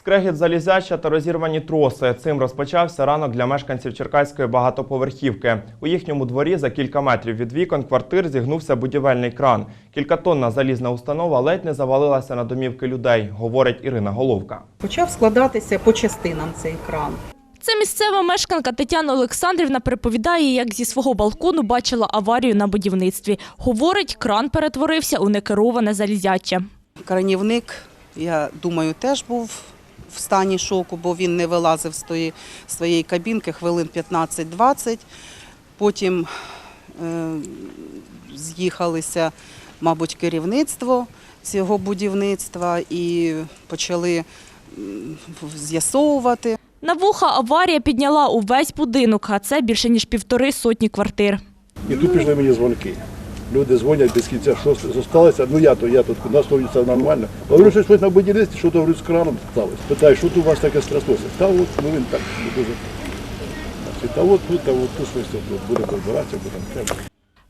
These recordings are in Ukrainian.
Скрегіт залізяча та розірвані троси. Цим розпочався ранок для мешканців Черкаської багатоповерхівки. У їхньому дворі за кілька метрів від вікон квартир зігнувся будівельний кран. Кількатонна залізна установа ледь не завалилася на домівки людей, говорить Ірина Головка. Почав складатися по частинам цей кран. Це місцева мешканка Тетяна Олександрівна переповідає, як зі свого балкону бачила аварію на будівництві. Говорить, кран перетворився у некероване залізяче. Кранівник, я думаю, теж був в стані шоку, бо він не вилазив з тої своєї кабінки хвилин 15-20. Потім е, з'їхалися, мабуть, керівництво цього будівництва і почали з'ясовувати. На вуха аварія підняла увесь будинок, а це більше ніж півтори сотні квартир. І тут пішли мені дзвонки. Люди дзвонять без кінця, що зосталося. Ну я то, я тут, у нас то все нормально. Говорю, що щось на будівництві, що то з краном сталося. Питаю, що тут у вас таке страслося? Та от, ну він так, дуже. Та от тут, та от тут щось тут буде розбиратися, будемо треба.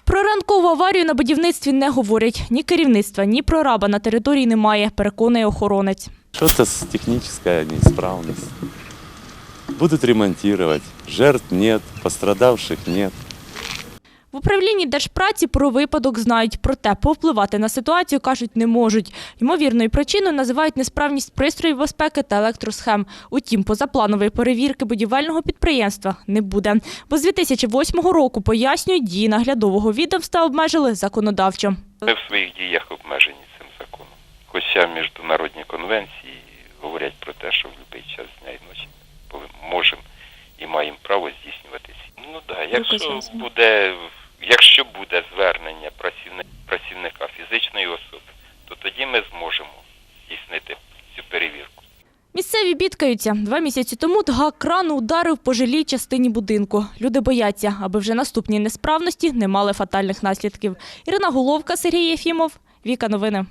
Про ранкову аварію на будівництві не говорять. Ні керівництва, ні прораба на території немає, переконує охоронець. Что-то с техническая неисправность. Будут ремонтировать. Жертв нет, пострадавших нет. В управлінні держпраці про випадок знають, проте повпливати на ситуацію, кажуть, не можуть. Ймовірною причиною називають несправність пристроїв безпеки та електросхем. Утім, позапланової перевірки будівельного підприємства не буде. Бо з 2008 року, пояснюють, дії наглядового відомства обмежили законодавчо. Ми в своїх діях обмежені цим законом. Хоча міжнародні конвенції говорять про те, що в будь-який час дня і ночі можемо і маємо право здійснювати. ці- Ну так, якщо буде, якщо буде звернення працівника, фізичної особи, то тоді ми зможемо здійснити цю перевірку. Місцеві бідкаються. Два місяці тому Тга крану ударив по жилій частині будинку. Люди бояться, аби вже наступні несправності не мали фатальних наслідків. Ірина Головка, Сергій Єфімов, Віка Новини.